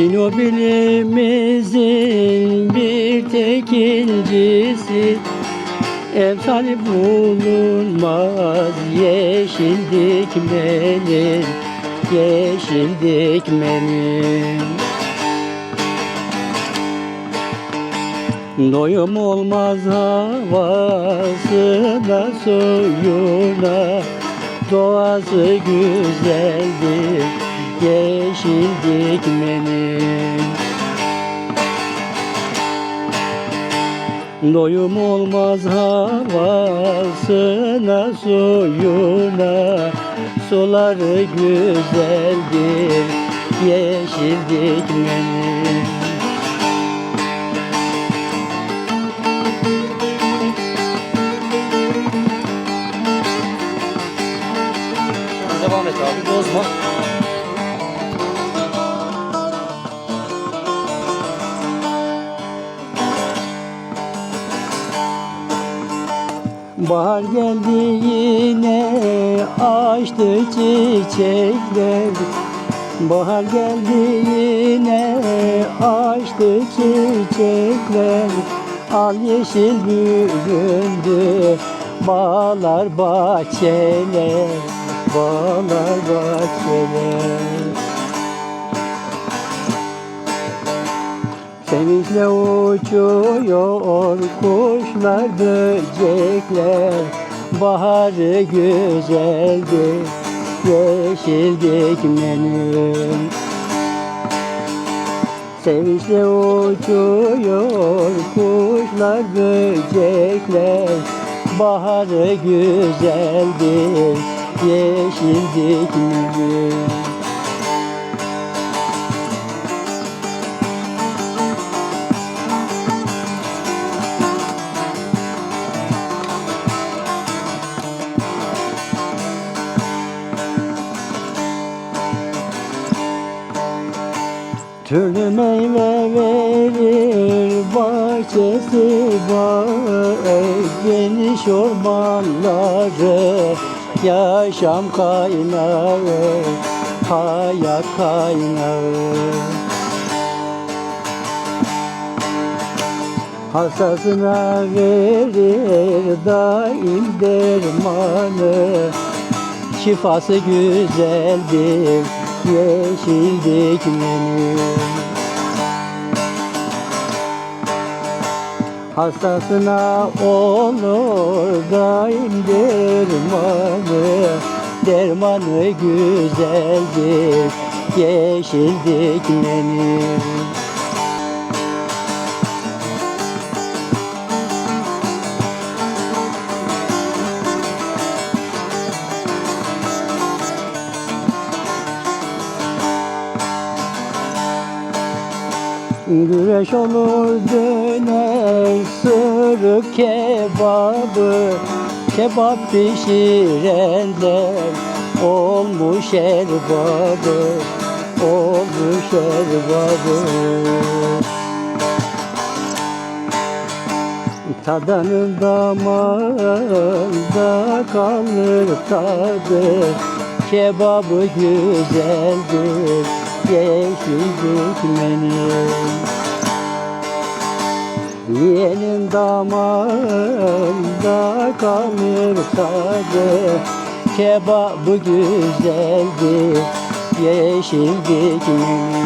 Sinop ilimizin bir tek incisi Emsali bulunmaz yeşil dikmenin Yeşil dikmenin. Doyum olmaz havasına suyuna Doğası güzeldir yeşil dikmenin Doyum olmaz havasına suyuna. Suları güzeldir yeşil dikmenin Devam et abi bozma. Bahar geldi yine açtı çiçekler. Bahar geldi yine açtı çiçekler. Al yeşil büründü bağlar bahçeler Bağlar bahçeler Sevinçle uçuyor kuşlar böcekler. Baharı güzeldi yeşil dikmenin Sevinçle uçuyor kuşlar böcekler. Baharı güzeldi yeşil dikmenin Türlü meyve verir bahçesi bağı Geniş ormanları yaşam kaynağı Hayat kaynağı. Hastasına verir daim dermanı Şifası güzeldir yeşil dikmenin Hastasına olur daim dermanı Dermanı güzeldir yeşil dikmenin Güreş olur döner sırık kebabı. Kebap pişirenler olmuş erbabı. Olmuş erbabı. Tadanın damağında kalır tadı. Kebabı güzeldir yeşil dikmenin Yiyenin damağında kalır tadı. Kebabı güzeldir yeşil dikmenin